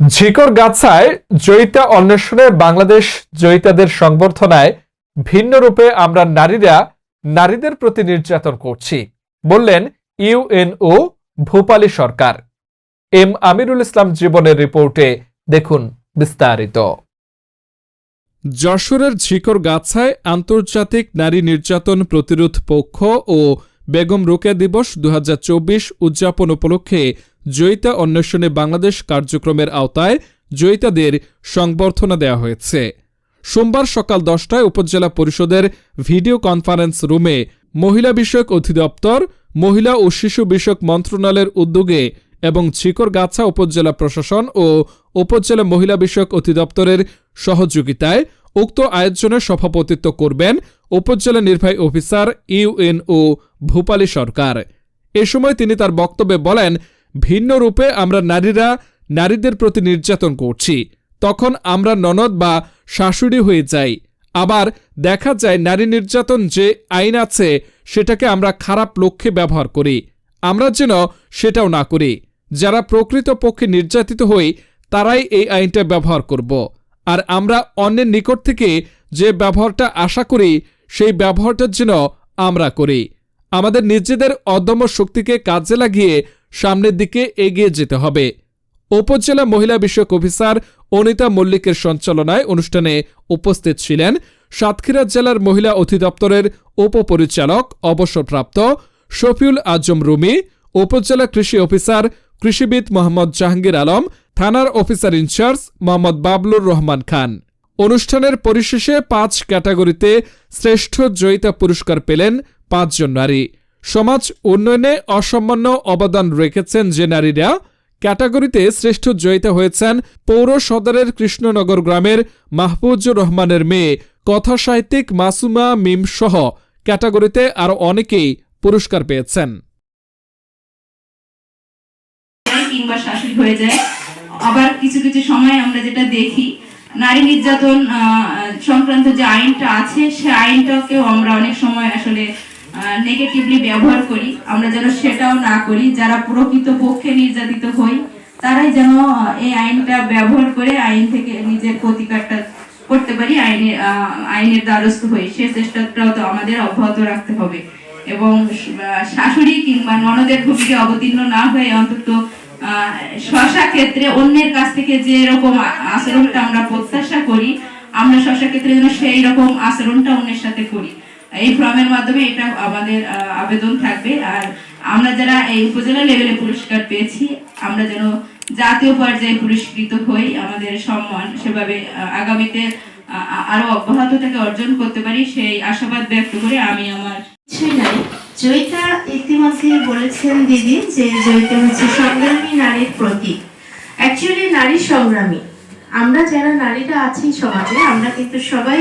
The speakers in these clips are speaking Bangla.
ঝিকর গাছায় জয়িতা অন্বেষণে বাংলাদেশ জয়িতাদের সংবর্ধনায় ভিন্ন রূপে আমরা নারীরা নারীদের প্রতি নির্যাতন করছি, বললেন ইউএনও ভূপালী সরকার। এম আমিরুল ইসলাম জীবনের রিপোর্টে দেখুন বিস্তারিত। যশোরের ঝিকর গাছায় আন্তর্জাতিক নারী নির্যাতন প্রতিরোধ পক্ষ ও বেগম রোকেয়া দিবস দু হাজার চব্বিশ উদযাপন উপলক্ষে জয়িতা অন্বেষণে বাংলাদেশ কার্যক্রমের আওতায় জয়িতাদের সংবর্ধনা দেওয়া হয়েছে। সোমবার সকাল দশটায় উপজেলা পরিষদের ভিডিও কনফারেন্স রুমে মহিলা বিষয়ক অধিদপ্তর, মহিলা ও শিশু বিষয়ক মন্ত্রণালয়ের উদ্যোগে এবং ঝিকরগাছা উপজেলা প্রশাসন ও উপজেলা মহিলা বিষয়ক অধিদপ্তরের সহযোগিতায় উক্ত আয়োজনে সভাপতিত্ব করবেন উপজেলা নির্বাহী অফিসার, ইউএনও, ভূপালী সরকার। এ সময় তিনি তার বক্তব্যে বলেন ভিন্ন রূপে আমরা নারীরা নারীদের প্রতি নির্যাতন করছি। তখন আমরা ননদ বা শাশুড়ি হয়ে যাই। আবার দেখা যায় নারী নির্যাতন যে আইন আছে, সেটাকে আমরা খারাপ লক্ষ্যে ব্যবহার করি। আমরা যেন সেটাও না করি। যারা প্রকৃত পক্ষে নির্যাতিত হই, তারাই এই আইনটা ব্যবহার করব। আর আমরা অন্যের নিকট থেকে যে ব্যবহারটা আশা করি, সেই ব্যবহারটার যেন আমরা করি। আমাদের নিজেদের অদম্য শক্তিকে কাজে লাগিয়ে সামনের দিকে এগিয়ে যেতে হবে। উপজেলা মহিলা বিষয়ক অফিসার অনিতা মল্লিকের সঞ্চালনায় অনুষ্ঠানে উপস্থিত ছিলেন সাতক্ষীরা জেলার মহিলা অধিদপ্তরের উপপরিচালক, অবসরপ্রাপ্ত শফিউল আজম রুমি, উপজেলা কৃষি অফিসার কৃষিবিদ মোহাম্মদ জাহাঙ্গীর আলম, থানার officer in charge Mohammad Bablur Rahman Khan. অনুষ্ঠানের পরিশেষে পাঁচ ক্যাটাগরিতে শ্রেষ্ঠ জয়িতা পুরস্কার পেলেন পাঁচজন নারী। সমাজ উন্নয়নে অসামান্য অবদান রেখেছেন যে নারীরা। ক্যাটাগরিতে শ্রেষ্ঠ জয়িতা হয়েছেন পৌর সদরের কৃষ্ণনগর গ্রামের মাহফুজুর রহমানের মেয়ে কথা সাহিত্যিক মাসুমা মিম সহ। ক্যাটাগরিতে আরও অনেকেই পুরস্কার পেয়েছেন। আবার কিছু কিছু সময় আমরা যেটা দেখি, নারী নির্যাতন সংক্রান্ত যে আইনটা আছে, সে আইনটাকেও আমরা অনেক সময় আসলে নেগেটিভলি ব্যবহার করি, আমরা যেন সেটাও না করি, যারা প্রকৃত পক্ষে নির্যাতিত হই, তারাই যেন এই আইনটা ব্যবহার করে আইন থেকে নিজের প্রতিকারটা করতে পারি, আইনের আইনের দ্বারস্থ হই। সে চেষ্টাটাও তো আমাদের অব্যাহত রাখতে হবে। এবং শাশুড়ি কিংবা ননদের ভূমিকে অবতীর্ণ না হয়ে অন্তত শশা ক্ষেত্রে অন্যের কাছ থেকে যে রকম আচরণটা আমরা প্রত্যাশা করি, আমরা শশা ক্ষেত্রে যেন সেই রকম আচরণটা অন্যের সাথে করি। এই ফর্মের মাধ্যমে এটা আমাদের আবেদন থাকবে। আর আমরা যারা এই উপজেলা লেভেলে পুরস্কার পেয়েছি, আমরা যেন জাতীয় পর্যায়ে পুরস্কৃত হই, আমাদের সম্মান সেভাবে আগামীতে আরও অব্যাহতটাকে অর্জন করতে পারি, সেই আশাবাদ ব্যক্ত করে আমি আমার জয়িতা ইতিমধ্যে বলেছেন, দিদি, যে জয়িতা হচ্ছে সংগ্রামী নারীর প্রতীক। অ্যাকচুয়ালি নারী সংগ্রামী। আমরা যারা নারীরা আছি সমাজে, আমরা কিন্তু সবাই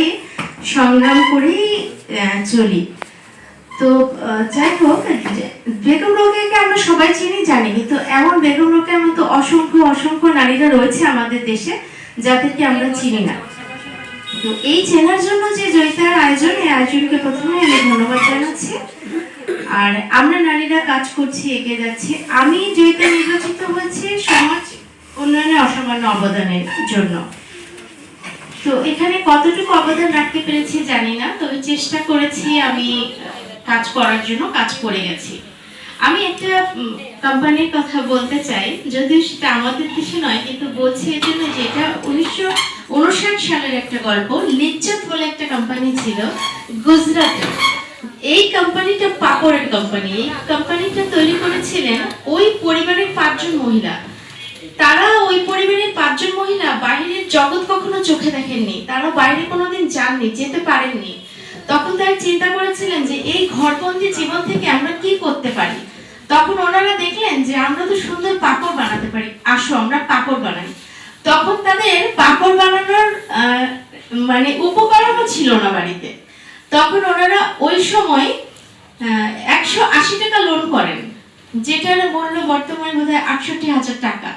সংগ্রাম করেই চলি। তো যাই হোক বেগম রোকেয়াকে আমরা সবাই চিনি জানি কিন্তু এমন বেগম রোকেয়ার মতো অসংখ্য অসংখ্য নারীরা রয়েছে আমাদের দেশে, যাদেরকে আমরা চিনি না। তো এই চেনার জন্য যে জয়িতার আয়োজন, এই আয়োজনকে প্রথমে আমি ধন্যবাদ জানাচ্ছি। আর আমরা নারীরা কাজ করছি, এগিয়ে যাচ্ছি। আমি জয়িতা নির্বাচিত হয়েছি সমাজ উন্নয়নে অসামান্য অবদানের জন্য। তো এখানে কতটুকু অবদান রাখতে পেরেছি জানি না, তবে চেষ্টা করেছি আমি কাজ করার জন্য, কাজ করে গেছি। আমি একটা কোম্পানির কথা বলতে চাই, যদিও সেটা আমাদের দেশে নয়, কিন্তু বলছি এই জন্য যে এটা উনিশশো উনষাট সালের একটা গল্প লিজ্জত বলে একটা কোম্পানি ছিল, গুজরাটে। এই কোম্পানিটা পাপড়ের কোম্পানি এই কোম্পানিটা তৈরি করেছিলেন ওই পরিবারের পাঁচজন মহিলা। তারা ওই পরিবারের পাঁচজন মহিলা বাইরের জগৎ চোখে দেখেননি। তারা বাইরে কোনোদিন যাননি, যেতে পারেননি। তখন তারা চিন্তা করেছিলেন যে, এই ঘরবন্দি জীবন থেকে আমরা কি করতে পারি? তখন ওনারা দেখলেন যে, আমরা তো সুন্দর পাপড় বানাতে পারি। আসো, আমরা পাপড় বানাই। তখন তাদের পাপড় বানানোর মানে উপকরণও ছিল না বাড়িতে। তখন ওনারা ওই সময় একশো আশি টাকা লোন করেন, যেটার মূল্য বর্তমানে বোধ হয় আটষট্টি হাজার টাকা।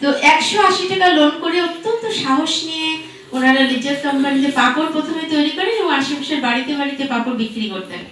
তো একশো আশি টাকা লোন করে অত্যন্ত সাহস নিয়ে ওনারা লিজার কোম্পানিতে পাপড় প্রথমে তৈরি করেন এবং আশেপাশের বাড়িতে বাড়িতে পাপড় বিক্রি করতেন।